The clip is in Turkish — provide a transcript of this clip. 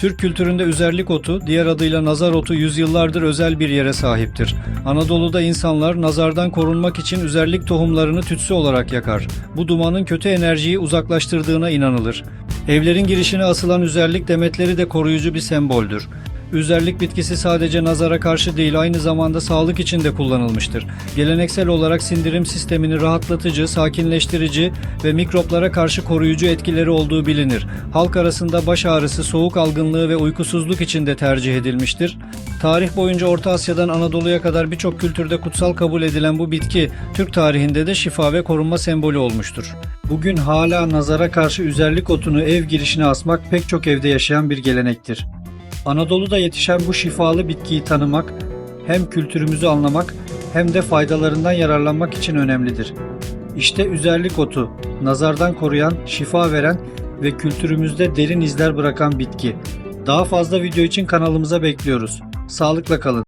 Türk kültüründe üzerlik otu, diğer adıyla nazar otu yüzyıllardır özel bir yere sahiptir. Anadolu'da insanlar nazardan korunmak için üzerlik tohumlarını tütsü olarak yakar. Bu dumanın kötü enerjiyi uzaklaştırdığına inanılır. Evlerin girişine asılan üzerlik demetleri de koruyucu bir semboldür. Üzerlik bitkisi sadece nazara karşı değil aynı zamanda sağlık için de kullanılmıştır. Geleneksel olarak sindirim sistemini rahatlatıcı, sakinleştirici ve mikroplara karşı koruyucu etkileri olduğu bilinir. Halk arasında baş ağrısı, soğuk algınlığı ve uykusuzluk için de tercih edilmiştir. Tarih boyunca Orta Asya'dan Anadolu'ya kadar birçok kültürde kutsal kabul edilen bu bitki Türk tarihinde de şifa ve korunma sembolü olmuştur. Bugün hala nazara karşı üzerlik otunu ev girişine asmak pek çok evde yaşayan bir gelenektir. Anadolu'da yetişen bu şifalı bitkiyi tanımak hem kültürümüzü anlamak hem de faydalarından yararlanmak için önemlidir. İşte üzerlik otu, nazardan koruyan, şifa veren ve kültürümüzde derin izler bırakan bitki. Daha fazla video için kanalımıza bekliyoruz. Sağlıkla kalın.